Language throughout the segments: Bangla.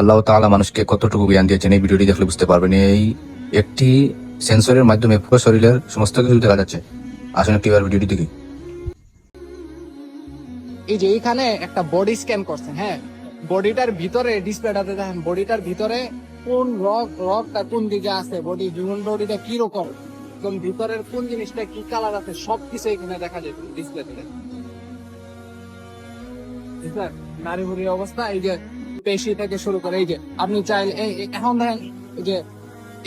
আল্লাহ তালা মানুষকে কতটুকু জ্ঞান দিয়েছেন এই ভিডিওটি দেখলে বুঝতে পারবেন। এই একটি সেন্সরের মাধ্যমে পুরো শরীরের সমস্ত কিছু দেখা যাচ্ছে। আসলে একটি ভিডিওটি দেখি। এই যে এখানে একটা বডি স্ক্যান করছে হ্যাঁ? বডিটার ভিতরে ডিসপ্লেটাতে দেখেন বডিটার ভিতরে কোন রক রকটা কোন দিকে আছে বডি হিউম্যান বডিটা কি রকম কোন ভিতরের কোন জিনিসটা কি কালার আছে, সবকিছু এখানে দেখা যায় ডিসপ্লেতে নারী বুড়ির অবস্থা, এই যে পেশি থেকে শুরু করে, এই যে আপনি চাইলে এখন দেখেন এই যে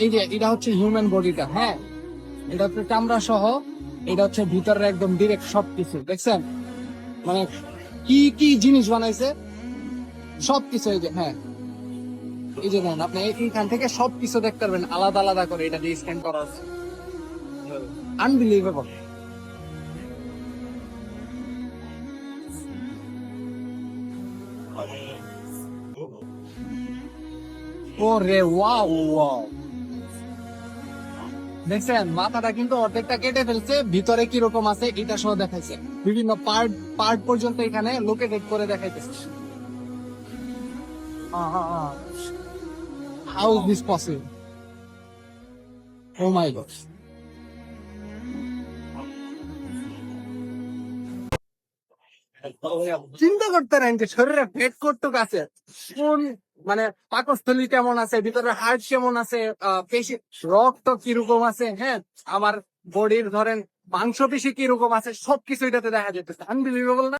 এই যে এটা হচ্ছে হিউম্যান বডিটা হ্যাঁ? এটা হচ্ছে চামড়া সহ, এটা হচ্ছে ভিতরের একদম ডিরেক্ট সবকিছু, দেখছেন? মানে কি কি জিনিস বানাইছে? সবকিছু এই যে হ্যাঁ। এই যে দেখেন আপনি এইখান থেকে সবকিছু দেখতে পারবেন, আলাদা আলাদা করে এটা দিয়ে স্ক্যান করা আছে। আনবিলিভেবল ওরে, ওয়াও ওয়াও। দেখছেন, মাথাটা কিন্তু অর্ধেকটা কেটে ফেলছে, ভিতরে কি রকম আছে এটা সহ দেখাইছে। বিভিন্ন পার্ট পার্ট পর্যন্ত এখানে লোকেটেড করে দেখাইতেছে। How is this possible oh my god চিন্তা করতে পারেন যে শরীরে পেট কটুক আছে? কোন মানে পাকস্থলী কেমন আছে? ভিতরে হার্ট কেমন আছে? পেশি, রক্ত কীরকম আছে? হ্যাঁ আমার বডির ধরেন মাংস পেশি কীরকম আছে? সবকিছু এটাতে দেখা যেতেছে আনবিলিভেবল না?